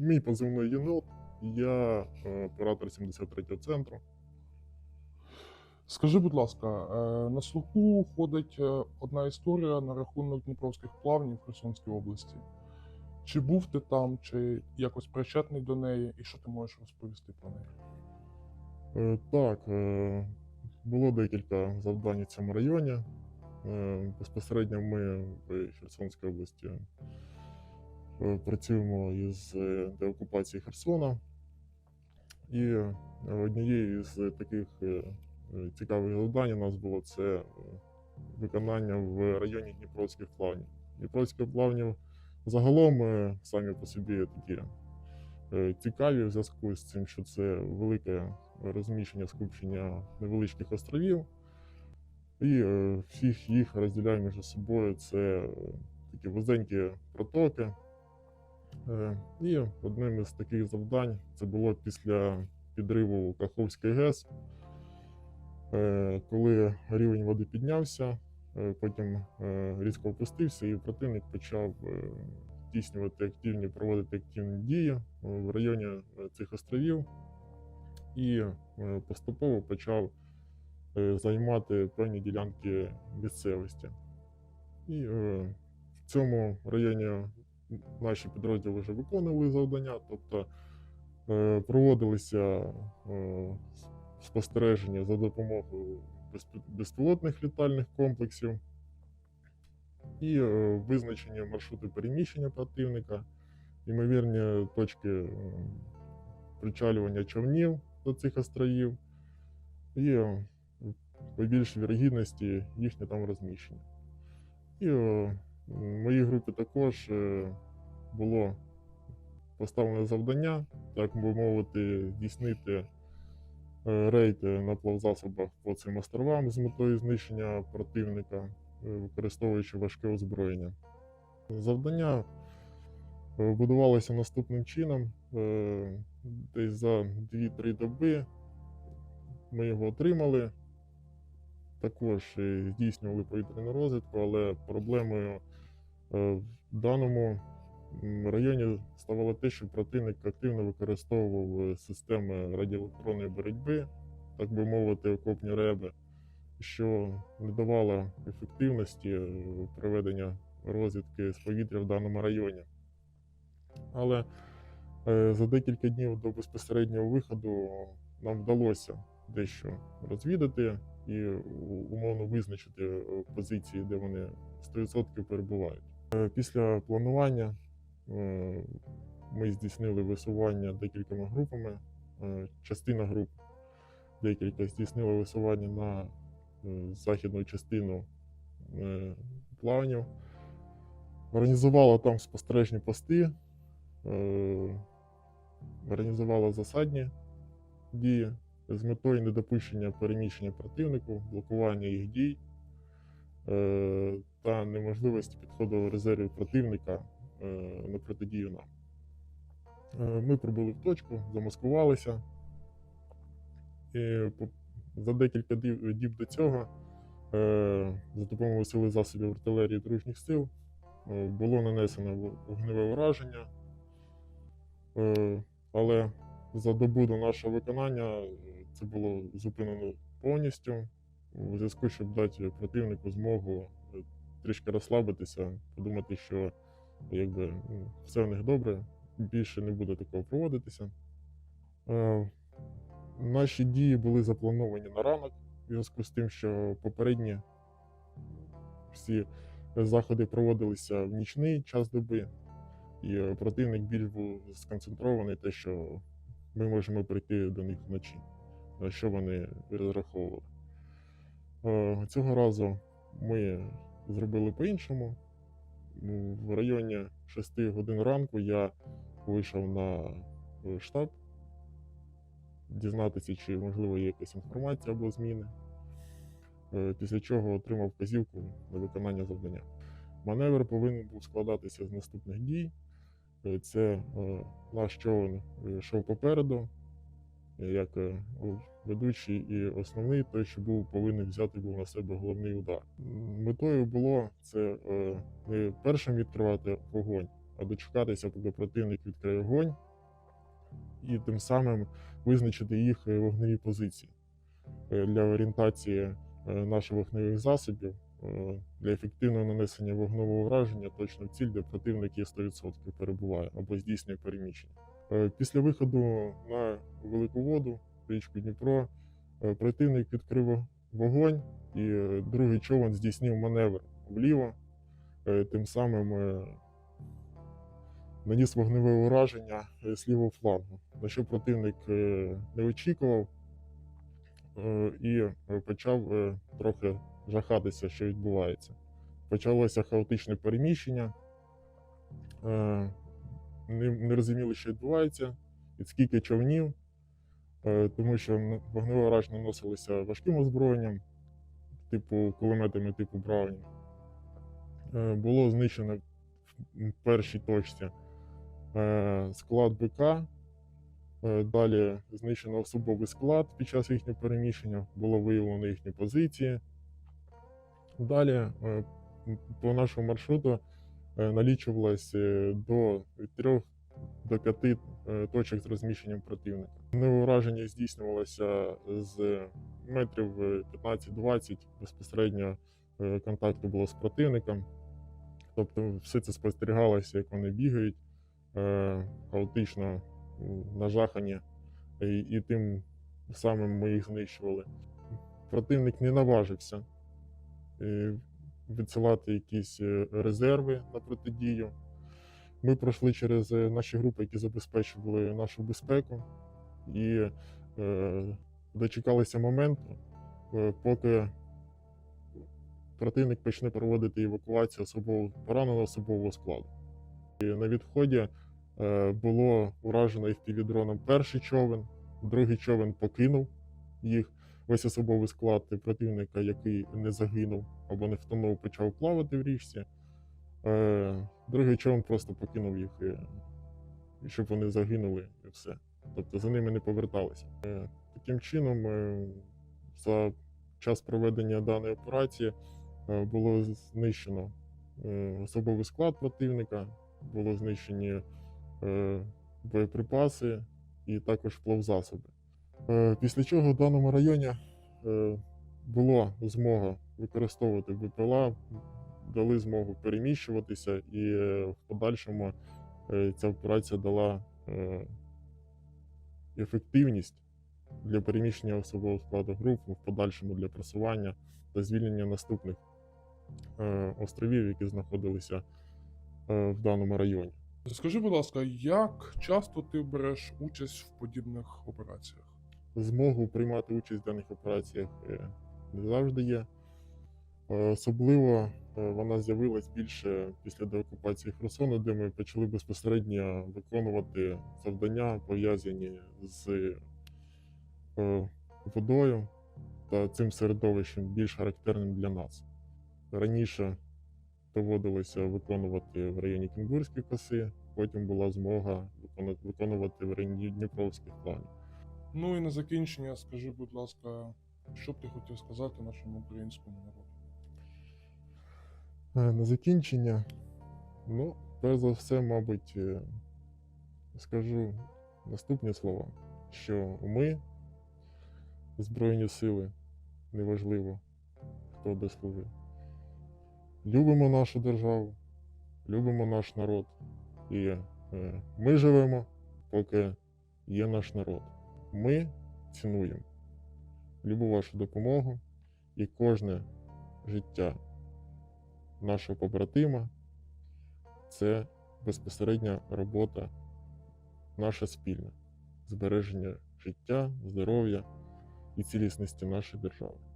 Мій позивний єнот, я е, оператор 73-го центру. Скажи, будь ласка, е, на слуху ходить е, одна історія на рахунок Дніпровських плавнів в Херсонській області. Чи був ти там, чи якось причетний до неї, і що ти можеш розповісти про неї? Так, було декілька завдань у цьому районі. Безпосередньо ми в Херсонській області працюємо із е, деокупації Херсона. І е, однією з таких е, е, цікавих завдань у нас було це е, виконання в районі Дніпровських плавнів. Дніпровські плавнів загалом е, самі по собі такі е, цікаві в зв'язку з цим, що це велике розміщення скупчення невеличких островів. І е, всіх їх розділяє між собою це е, такі вузенькі протоки. Е, І одним із таких завдань це було після підриву Каховської ГЕС, Е, коли рівень води піднявся, е, потім різко опустився, і противник почав здійснювати активні, проводити активні дії в районі цих островів і поступово почав займати певні ділянки місцевості. І в цьому районі наші підрозділи вже виконували завдання, тобто е, проводилися е, спостереження за допомогою безпілотних літальних комплексів і е, визначення маршруту переміщення противника, ймовірні точки причалювання човнів до цих островів і по більшій вірогідності їхнє там розміщення. І в моїй групі також е, було поставлене завдання, так би мовити, здійснити е, рейд на плавзасобах по цим островам з метою знищення противника, е, використовуючи важке озброєння. Завдання е, будувалося наступним чином. Е, Десь за 2-3 доби ми його отримали. Також е, здійснювали повітряну розвідку, але проблемою е, в даному районі ставало те, що противник активно використовував е, системи радіоелектронної боротьби, так би мовити, окопні реби, що не давало ефективності е, проведення розвідки з повітря в даному районі. Але е, за декілька днів до безпосереднього виходу нам вдалося дещо розвідати і умовно визначити е, позиції, де вони 100% перебувають. Е, Після планування е, ми здійснили висування декількома групами. Е, Частина груп декілька здійснила висування на західну частину плавнів. Організувала там спостережні пости, організувала засадні дії з метою недопущення переміщення противнику, блокування їх дій та неможливості підходу резервів противника е, на протидію нам. Е, Ми прибули в точку, замаскувалися. І за декілька діб, до цього е, за допомогою сили засобів артилерії дружніх сил було нанесено вогневе ураження. Але за добу до нашого виконання це було зупинено повністю у зв'язку, щоб дати противнику змогу трішки розслабитися, подумати, що якби ну, все в них добре, більше не буде такого проводитися. Е, Наші дії були заплановані на ранок, в зв'язку з тим, що попередні всі заходи проводилися в нічний час доби, і противник більш був сконцентрований, те, що ми можемо прийти до них вночі, на що вони розраховували. Е, Цього разу ми зробили по-іншому. Ну, В районі 6 годин ранку я вийшов на е, штаб дізнатися, чи можливо є якась інформація або зміни. Е, Після чого отримав вказівку на виконання завдання. Маневр повинен був складатися з наступних дій. Е, Це наш човен йшов попереду, як е, ведучий і основний, той, що був повинен взяти був на себе головний удар. Метою було це е, не першим відкривати вогонь, а дочекатися, поки противник відкриє вогонь, і тим самим визначити їх е, вогневі позиції для орієнтації наших вогневих засобів для ефективного нанесення вогневого враження точно в ціль, де противник є 100% перебуває або здійснює переміщення. Після виходу на велику воду, річку Дніпро, е, противник відкрив вогонь, і е, другий човен здійснив маневр вліво, е, тим самим наніс вогневе ураження з лівого флангу, на що противник не очікував і почав трохи жахатися, що відбувається. Почалося хаотичне переміщення. Не, розуміли, що відбувається, і скільки човнів, тому що ураження наносилося важким озброєнням, типу кулеметами типу Браунінг. Е, Було знищено в першій точці е, склад БК. Е, Далі знищено особовий склад під час їхнього переміщення, було виявлено їхні позиції. Далі е, по нашому маршруту е, налічувалось е, до 3 до 5 точок з розміщенням противника. Вогневе ураження здійснювалося з метрів е, 15-20 безпосередньо е, контакту було з противником. Тобто все це спостерігалося, як вони бігають е, хаотично нажахані, і, тим самим ми їх знищували. Противник не наважився е, відсилати якісь е, резерви на протидію. Ми пройшли через е, наші групи, які забезпечували нашу безпеку, і е, дочекалися моменту, е, поки противник почне проводити евакуацію особового пораненого особового складу. І на відході е, було уражено FPV-дроном перший човен, другий човен покинув їх. Весь особовий склад противника, який не загинув або не втонув, почав плавати в річці. Е, другий човен просто покинув їх, е, і щоб вони загинули, і все. Тобто за ними не поверталися. Е, таким чином, за час проведення даної операції було знищено особовий склад противника, було знищені боєприпаси і також плавзасоби. Після чого в даному районі була змога використовувати БПЛА, дали змогу переміщуватися, і е, в подальшому е, ця операція дала е, ефективність для переміщення особового складу груп, в подальшому для просування та звільнення наступних островів, які знаходилися в даному районі. Скажи, будь ласка, як часто ти береш участь в подібних операціях? змогу приймати участь в даних операціях не завжди є. Е, Особливо е, вона з'явилась більше після деокупації Херсону, де ми почали безпосередньо виконувати завдання, пов'язані з е, водою та цим середовищем більш характерним для нас. Раніше доводилося виконувати в районі Кінгурської коси, потім була змога виконувати- виконувати в районі Дніпровських планів. Ну і на закінчення, скажи, будь ласка, що б ти хотів сказати нашому українському народу? Е, На закінчення, ну, перш за все, мабуть, е, скажу наступні слова, що ми, Збройні сили, неважливо, хто де служив, любимо нашу державу, любимо наш народ. І е, ми живемо, поки є наш народ. Ми цінуємо любу вашу допомогу і кожне життя нашого побратима це безпосередня робота наша спільна, збереження життя, здоров'я і цілісності нашої держави.